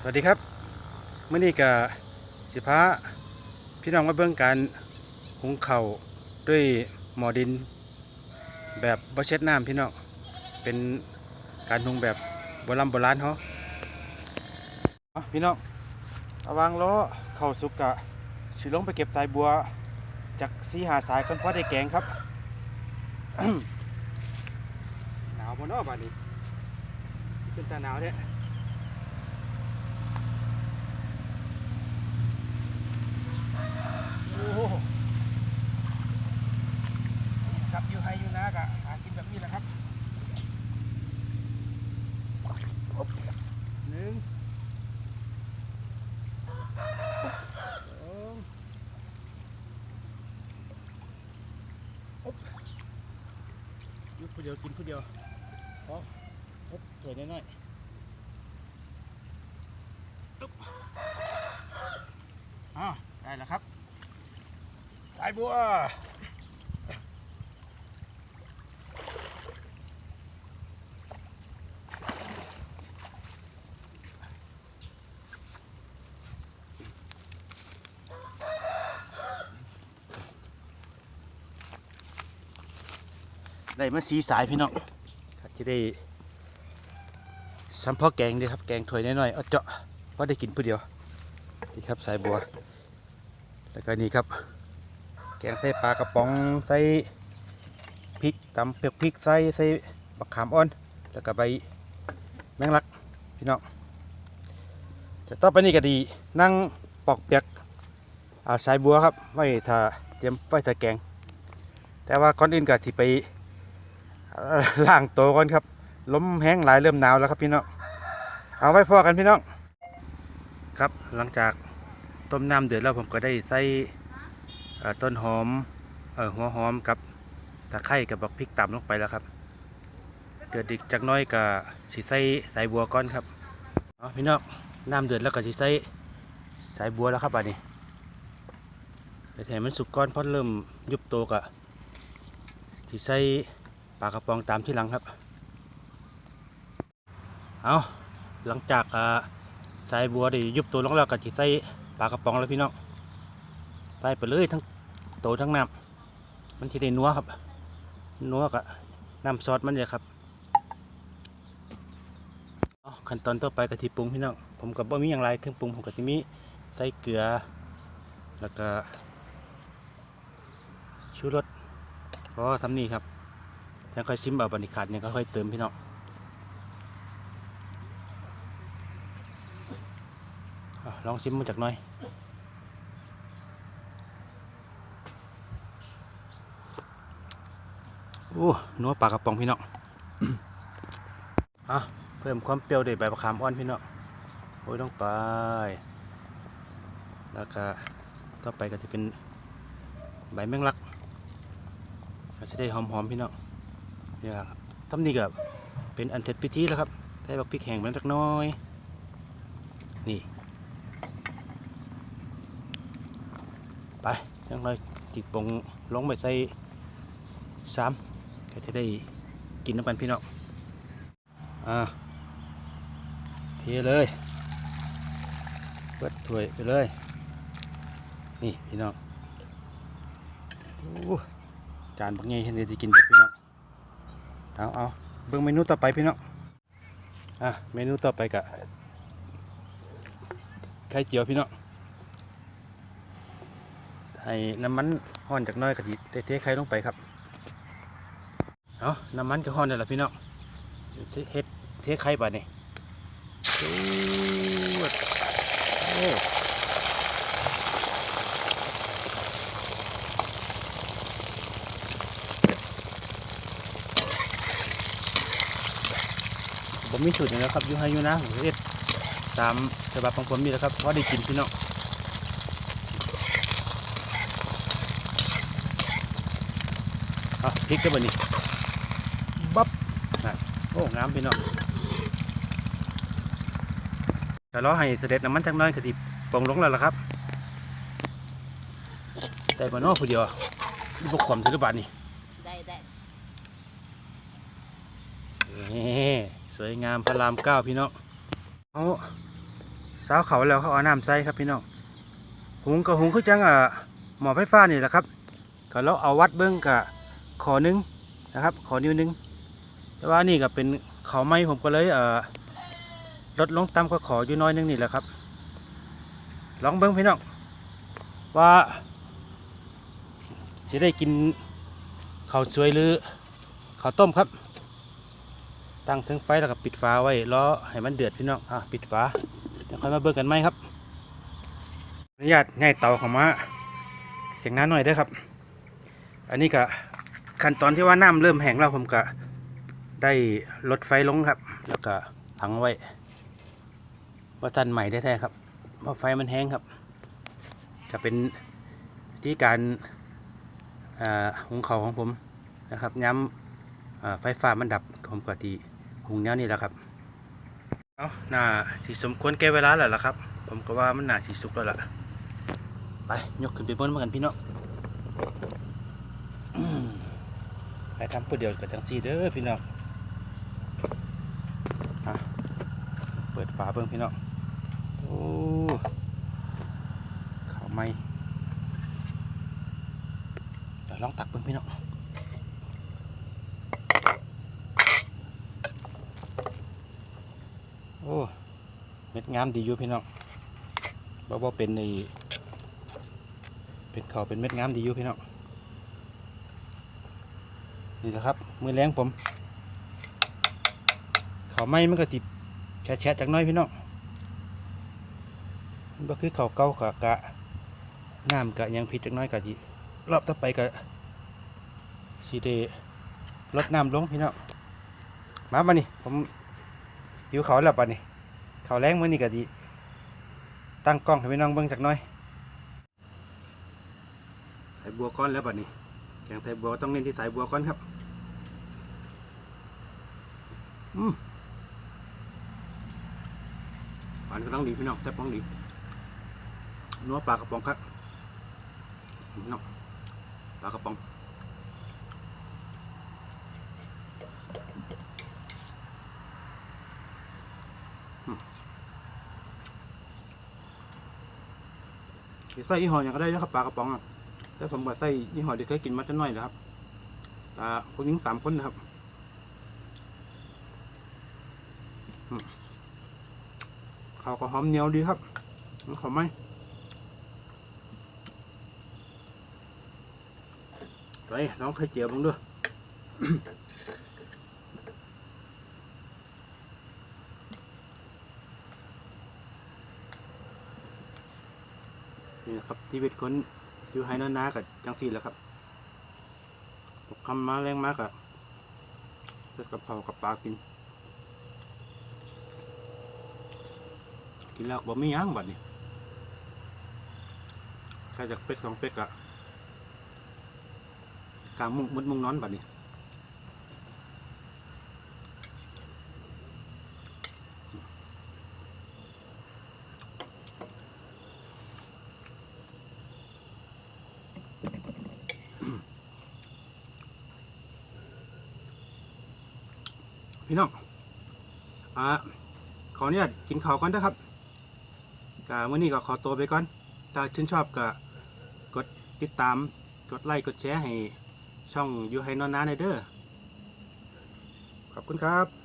สวัสดีครับเมื่อนี้กับสิพาพี่น้องมาเบิ่งการหุงเข่าด้วยหมอดิน แบบบ่เช็ดน้ำพี่น้องเป็นการหุงแบบโบราณโบราณเขาเอพี่น้องระวังล้อเข่าสุกกะสิลงไปเก็บสายบัวจากสีหาสายก่อนพอได้แกงครับหนาวบนอ้อบานนี้เป็นตาหนาวเนี่ย โอ้โหครับอยู่ไฮอยู่นะกะหากินแบบนี้แหละครับหนึ่งสอง ยุบอยุดผู้เดียวกินผู้เดียวพออุ๊บสวยน้อยๆอุ๊บอ้าวได้แล้วครับ สายบัว ได้มาสีสายพี่น้องครับที่ได้สัมพอแกงเดียครับ แกงถ้วยน้อยๆเอาเจาะเพราะได้กินผู้เดียวนี่ครับสายบัว แล้วก็นี่ครับ แกงใส่ปลากระป๋องใส่พริกตำเปลือกพริกใส่ใส่บักขามอ่อน แล้วก็ใบแมงลักพี่น้องแต่ต่อไปนี่ก็ดีนั่งปอกเปียกอาสายบัวครับไว้ถ้าเตรียมไว้ถ้าแกง แต่ว่าก่อนอื่นก็ที่ไป ล้างโตก่อนครับล้มแห้งหลายเริ่มหนาวแล้วครับพี่น้องเอาไว้พอกันพี่น้องครับหลังจากต้มน้ำเดือดแล้วผมก็ได้ใส่ต้นหอมเออหัวหอมกับตะไคร้กับบักพริกตำลงไปแล้วครับเดือดอีกจักน้อยกับสีใส่สายบัวก้อนครับเอาพี่น้องน้ำเดือดแล้วก็สีใส่สายบัวแล้วครับอันนี้แต่แถมมันสุกก้อนเพราะเริ่มยุบโตวกะสีใส่ ปลากระป๋องตามที่หลังครับ เอาหลังจากอ่าสายบัวด้ยุบตัวลงแล้วก็สีใส่ปลากระป๋องแล้วพี่น้องไปไปเลยทั้งโตทั้งน้ำมันจะได้นัวครับนัวกับน้ำซอสมันเลยครับเอขั้นตอนต่อไปกะทิปรุงพี่น้องผมกับบ่มีอย่างไรเครื่องปรุงผมกับที่มีใส่เกลือ แล้วก็ชูรสเพราะทำนี่ครับ จะค่อยซิมเอาบันทิขาดเนี่ยก็ค่อยเติมพี่น้องอลองซิมมาจากน่อยโอ้นัวปลากระป๋องพี่น้องอะเพิ่มความเปรี้ยวด้วยใบมะขามอ่อนพี่น้องโอ้ยต้องไป แล้วก็ต่อไปก็จะเป็นใบแมงลักก็จะได้หอมๆพี่น้อง นี่ยครับทำนี่ก็เป็นอันเสร็จพิธีแล้วครับใส่บักพริกแห้งมันสักน้อย นี่ ไปยังเลยจิกปงลงไปใส่สามก็จะได้กินน้ำกันพี่น้อง อ่า เทเลยเปิดถ้วยไปเลย นี่พี่น้องจานบักใหญ่เห็นเดี๋ยวจะกินพี่น้อง เอาเอาเบิ่งเมนูต่อไปพี่น้องอะเมนูต่อไปกะไข่เจียวพี่น้องให้น้ำมันห้อนจากน้อยกะทิได้เทไข่ลงไปครับเอาน้ำมันก็ฮ้อนได้แล้วพี่น้องเทเฮ็ดเทไข่บาดนี่จูดโอ้ ผมมีสูตรอย่างแล้วครับอยู่ให้อยู่นะผมเฮ็ดตามฉบับของผมนี่แหละครับเพราะได้กินพี่น้องเอาพริกก็บ่นี่บับน่ะโอ้งามพี่น้องแต่ล้อให้เสด็จน้ำมันจักหน้อยก็สิปรุงลงแล้วล่ะครับ แต่บานนอกผู้เดียวนี่พวกความสิบบาทนี่ได้ได้นี่ สวยงามพระรามเก้าพี่น้องเอาสาวเขาแล้วเขาเอาน้ำใส่ครับพี่น้องหุงก็หุงคือจังอะหมอไฟฟ้านี่แหละครับก็เราเอาวัดเบิ้องกับขอนึงนะครับ ขอนิ้วหนึง แต่ว่านี่ก็เป็นเขาไม้ผมก็เลยเอ่อลดลงต่ำก็ขออยู่น้อยหนึงนี่แหละครับ ลองเบิ้งพี่น้องว่าจะได้กินข้าวสวยหรือข้าวต้มครับ ตั้งถึงไฟแล้วก็ปิดฝาไว้รอให้มันเดือดพี่น้องอะปิดฝาเดี๋ยวค่อยมาเบิ่งกันไหมครับอนุญาตง่ายเตาข้ามาเสียงน้าหน่อยเด้ครับ อันนี้ก็ขั้นตอนที่ว่าน้ำเริ่มแห้งแล้วผมก็ได้ลดไฟลงครับ แล้วก็พังไว้ว่าทันใหม่แท้ๆครับเพราะไฟมันแห้งครับก็เป็นที่การหุงข้าวของผมนะครับย้ำไฟฟ้ามันดับผมก็ที หุงแนวนี่แหละครับเอาน่าที่สมควรแก่เวลาแล้วล่ะครับ ผมก็ว่ามันน่าที่สุกแล้วล่ะ ไป ยกขึ้นไปบนมากันพี่น้องอืมไปทำเพื่อเดียวกับจังซีเด้อพี่น้องอะเปิดฝาเบิ่งพี่น้องโอ้ข้าวไหมเดี๋ยวลองตักเบิ่งพี่น้อง อ้เม็ดงามดีอยู่พี่น้องบ่บ่เป็นในเป็นเขาวเป็นเม็ดงามดีอยู่พี่น้องนี่แหละครับ มือแรงผม เขาวไม้มันก็ติดแฉะจากน้อยพี่น้องมันก็คือเขาวเก่ากะกะน้ำกะยังผิดจากน้อยกะทีรอบต่อไปกะสีเดลดน้ำลงพี่น้องมามานี่ผม หิวเขาแล้วปะนี่เขาแรงมื้อนี้ก็ดีตั้งกล้องให้พี่น้องเบิ่งจักหน่อยใส่บัวก้อนแล้วปะนี่แกงใส่บัวต้องเน้นที่ใส่บัวก้อนครับอืมหวานก็ต้องดีพี่น้องแซ่บต้องดีนัวปลากระป๋องครับพี่น้องปลากระป๋อง สิใส่ยี่ห้ออย่างก็ได้นะครับปลากระป๋องอะแต่ผมก็ใส่ยี่ห้อที่เคยกินมาจะน้อยนะครับตาพวกนี้สามคนนะครับอืมข้าวก็หอมเหนียวดีครับมันขอไหมไปน้องไข่เจียวบ้างด้วย นี่นะครับ ชีวิตคนอยู่ไฮนานากับจังสีแหละครับตกคำมาแรงมากอะเสื้อกระเพรากับปลากิน กินแล้วบ่มีหยังบัดนี้ใครจากเป็ดสองเป็ดอะกลางมุงมุดมุงนอนบัดนี้ พี่น้องอ่าขออนุญาตกินข้าวก่อนนะครับกะวันนี้ก็ขอตัวไปก่อน ถ้าชื่นชอบก็กดติดตาม กดไลค์ กดแชร์ให้ช่องยูไฮนอนนาในเด้อ ขอบคุณครับ